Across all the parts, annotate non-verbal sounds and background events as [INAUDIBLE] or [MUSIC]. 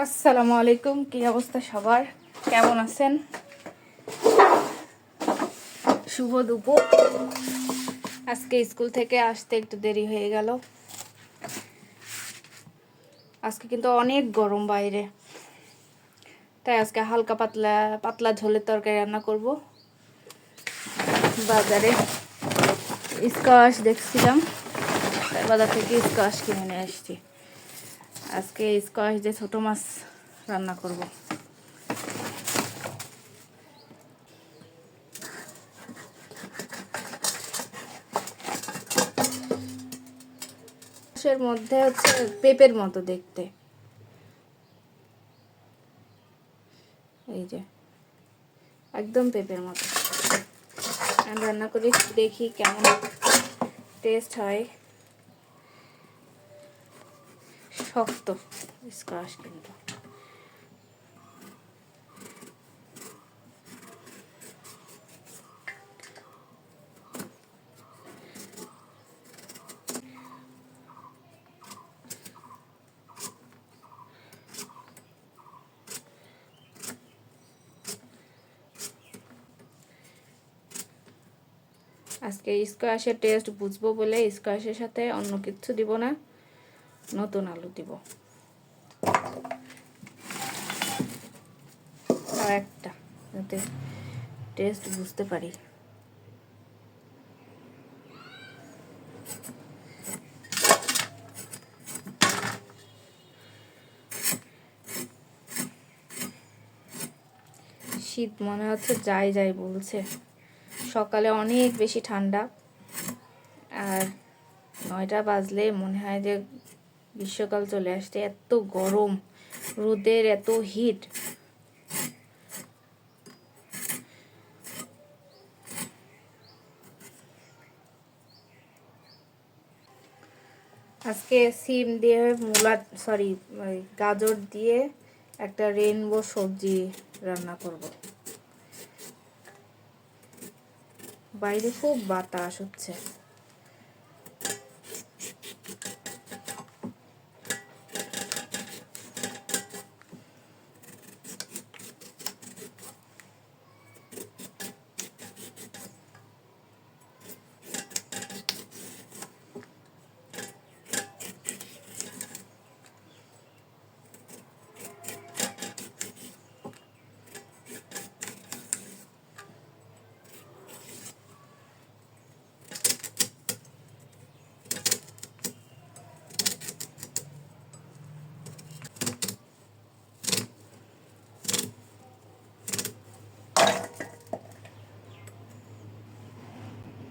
আসসালামু আলাইকুম, কি অবস্থা সবার? কেমন আছেন? শুভ দুপুর। আজকে স্কুল থেকে আসতে একটু দেরি হয়ে গেল। আজকে কিন্তু অনেক গরম বাইরে। তাই আজকে হালকা পাতলা পাতলা ঝোলের তরকারি রান্না করব। বাজারে স্কোয়াশ দেখছিলাম। বাজার থেকে স্কোয়াশ কিনে নিয়ে আসছি। আজকে স্কোয়াশ দিয়ে ছোটো মাছ রান্না করব। এর মধ্যে হচ্ছে পেঁপের মতো দেখতে। এই যে, একদম পেঁপের মতো। রান্না করে, দেখি কেমন টেস্ট হয়। শক্ত। স্কোয়াশ কিন্তু। আজকে স্কোয়াশের টেস্ট বুঝব বলে স্কোয়াশের সাথে অন্য কিছু দিব না। নতুন আলু দিব। একটা, যাতে টেস্ট বুঝতে পারি। শীত মনে হচ্ছে যাই যাই বলছে। সকালে অনেক বেশি ঠান্ডা। আর নয়টা বাজলে মনে হয় যে গ্রীষ্মকাল চলে আসছে, এত গরম, রোদের এত হিট আজকে সিম দিয়ে মূলা সরি গাজর দিয়ে একটা রেনবো সবজি রান্না করব। বাইরে খুব বাতাস হচ্ছে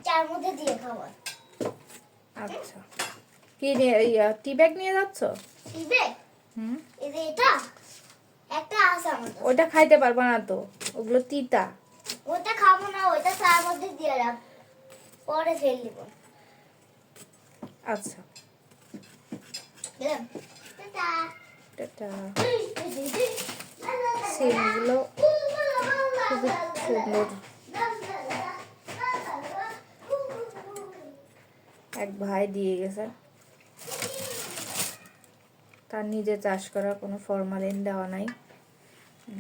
চার মধ্যে দিয়ে খাবার আচ্ছা। কি নিয়ে টি ব্যাগ নিয়ে যাচ্ছ? দিবে হুম। এই যে এটা? একটা আছে আমাদের ওটা খাইতে পারবা না তো। ওগুলো তিতা। ওটা খাব না ওইটা চার মধ্যে দিয়ে রাখ। পরে ফেল দিব। আচ্ছা। টাটা। টাটা। সিমগুলো খুবই সুন্দর। এক ভাই দিয়ে গেছে। তার নিজে চাষ করা, কোনো ফরমালিন দেওয়া নাই।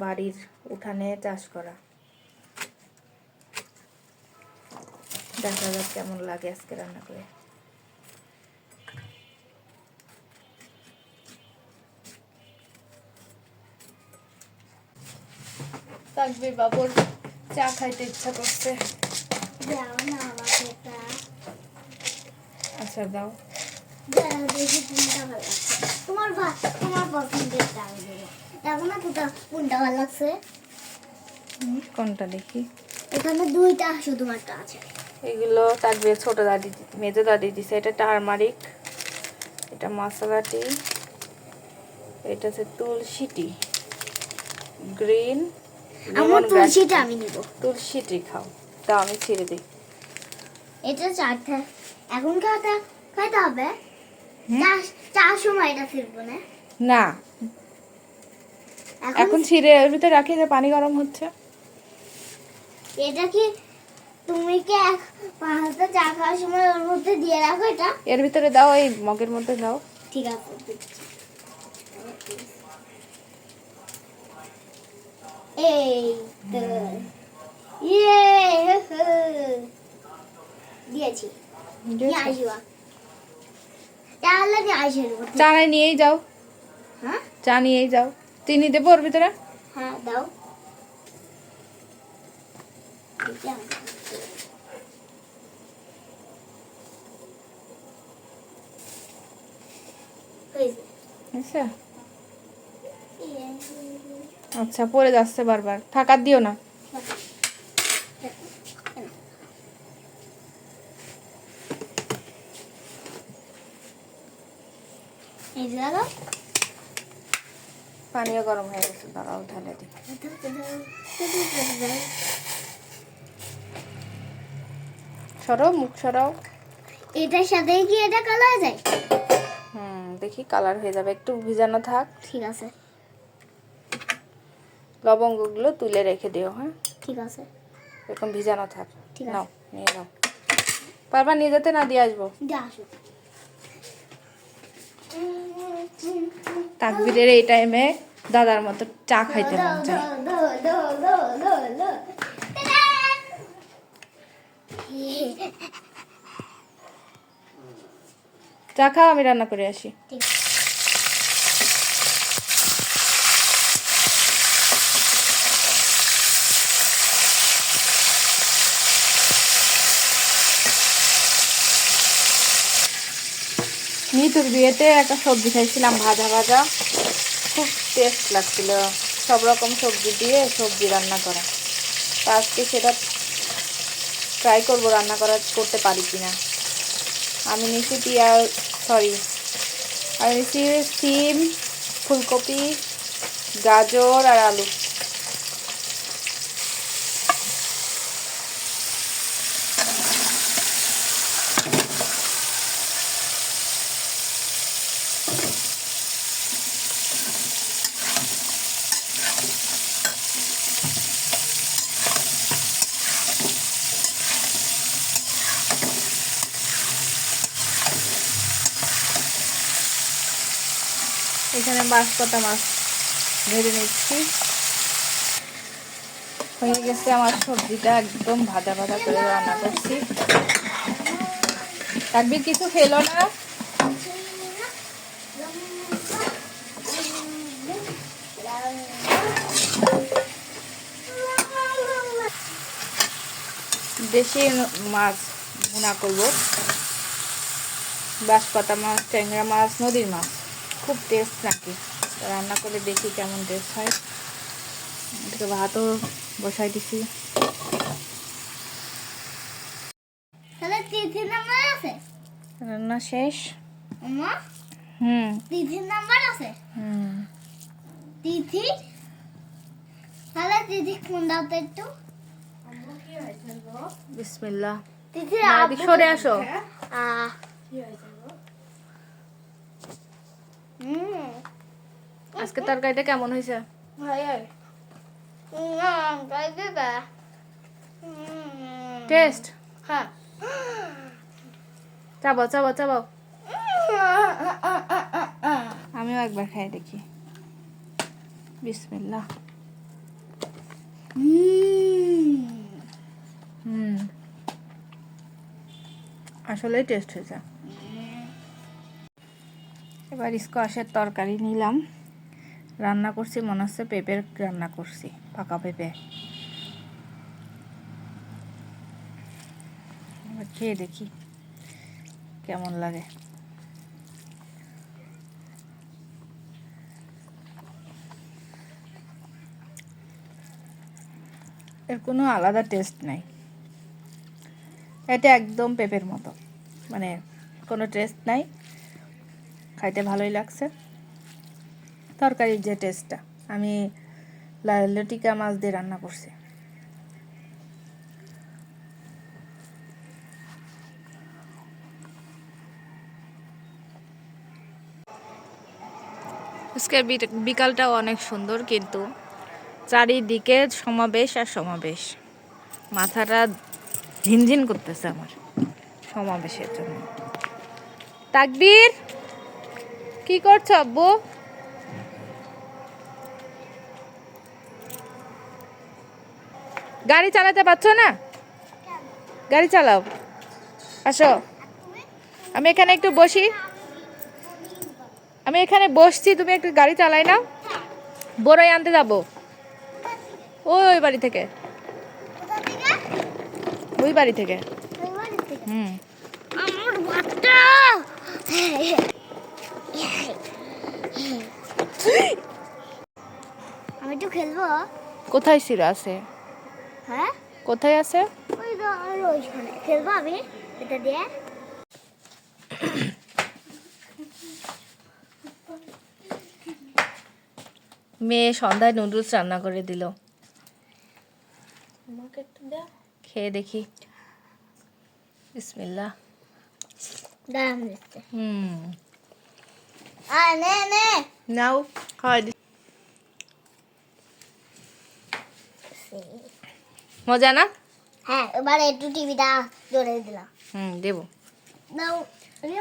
বাড়ির উঠানে চাষ করা। দেখা যাক কেমন লাগে আজকে রান্না করে। তাকবির বাবুর চা খাইতে ইচ্ছা করছে। না। আচ্ছা দাও। কোনটা তোমার তোমার পছন্দের দাও দেখো। না কোনটা কোনটা ভালো লাগছে? কোনটা দেখি? এখানে দুইটা শুধুমাত্র আছে। এগুলো থাকবে ছোট দাদি মেজো দাদি দিছে। এটা টারমারিক এটা এটা হচ্ছে তুলসী টি। গ্রিন আমার তুলসীটা আমি নিব। তুলসী টি খাও। তা আমি ছেড়ে দিই। এটা চারটা। এখন খাওয়াটা খাইতে হবে? চার সময় এটা ফিরবো না? না। এখন ছিঁড়ে এর ভিতরে রাখি যে পানি গরম হচ্ছে। এটা কি তুমি কি এক পাঁচটা চা খাওয়ার সময় ওর মধ্যে দিয়ে রাখো এটা? এর ভিতরে দাও এই মগের মধ্যে দাও। ঠিক আছে এই তো। ইয়ে দিয়েছি। নিয়েই যাও। হ্যাঁ? চা নিয়েই যাও। চিনি দেবো ওর ভিতরে? হ্যাঁ দাও। আচ্ছা। ইয়ে। আচ্ছা যাচ্ছে বারবার। থাকার দিও না। এই যে পানিও গরম হয়ে গেছে দাঁড়াও ঢালে দিই। সরাও মুখ সরাও। এটার সাথে কি এটা কালা যায়? হুম দেখি কালার হয়ে যাবে একটু ভিজানো থাক। ঠিক আছে। লবঙ্গগুলো তুলে রেখে দিও হ্যাঁ? ঠিক আছে। এরকম ভিজানো থাক। নাও নিয়ে নাও। পারবা নিয়ে যেতে না দিয়ে আসব? দিয়ে আসো তাকবিরের এই টাইমে দাদার মতো চা খাইতে মন চায়! চা খাও, আমি রান্না করে আসি মিতুর বিয়েতে একটা সবজি খাইছিলাম, ভাজা ভাজা। খুব টেস্ট লাগছিল। সব রকম সবজি দিয়ে সবজি রান্না করা। তা আজকে সেটা ট্রাই করব রান্না করা, করতে পারি কি না আমি নিয়েছি পিঁয়াজ সরি আমি নিচ্ছি সিম, ফুলকপি, গাজর আর আলু। এখানে বাঁশপাতা মাছ ভেজে নিচ্ছি। হয়ে গেছে আমার সবজিটা একদম ভাজা ভাজা করে রান্না করছি। তাকবির, কিছু খেলো না? দেশি মাছ ভুনা করব। বাঁশপাতা মাছ, ট্যাংরা মাছ, নদীর মাছ। খুব টেস্ট নাকি? তো রান্না করে দেখি কেমন টেস্ট হয়। এদিকে ভাতও বসাই দিছি। তাহলে তিথির নাম্বার আছে? রান্না শেষ? হুম। তিথির নাম্বার আছে? হুম। তিথি? তাহলে তিথি ফোন দাও তো একটু বিসমিল্লাহ। সরে আসো। আহ। আজকে তরকারিটা কেমন হয়েছে? টেস্ট হ্যাঁ। চাবাও চাবাও চাবাও। [LAUGHS] আমিও একবার খাই দেখি। বিসমিল্লাহ। হুম। হুম। আসলেই টেস্ট হয়েছে। এবার স্কোয়াশের তরকারি নিলাম। রান্না করছি, মনে হচ্ছে পেঁপের রান্না করছি, পাকা পেঁপে। এবার খেয়ে দেখি কেমন লাগে। এর কোনো আলাদা টেস্ট নাই। এটা একদম পেঁপের মতো মানে কোনো টেস্ট নাই। খাইতে ভালোই লাগছে। তরকারির যে টেস্টটা আমি লটিকা মাছ দিয়ে রান্না করছি। আজকে বিকালটাও অনেক সুন্দর কিন্তু চারিদিকে সমাবেশ আর সমাবেশ। মাথাটা ঝিনঝিন করতেছে আমার সমাবেশের জন্য। তাকবীর! কি করছ আব্বু? গাড়ি চালাতে পারছ না? গাড়ি চালাও। আসো। আমি এখানে একটু বসি। আমি এখানে বসছি তুমি একটু গাড়ি চালাই না বড়ই আনতে যাব। ওই ওই বাড়ি থেকে। ওই বাড়ি থেকে। হুম। [GASPS] আমি একটু খেলব। কোথায় সিরা আছে? হ্যাঁ? কোথায় আছে? ওই তো আর ওইখানে। খেলব আমি? এটা দিয়ে। মেয়ে সন্ধ্যায় নুডলস রান্না করে দিল। খেয়ে দেখি। দিচ্ছে হুম। নে নাও খাওয়াই দি মজা না? হ্যাঁ এবারে একটু টিভিটা জোরে দিলাম। হুম দেবো।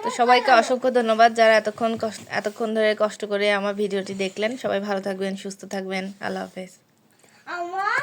তো সবাইকে অসংখ্য ধন্যবাদ যারা এতক্ষণ কষ্ট এতক্ষণ ধরে কষ্ট করে আমার ভিডিওটি দেখলেন। সবাই ভালো থাকবেন সুস্থ থাকবেন। আল্লাহ হাফেজ। আমার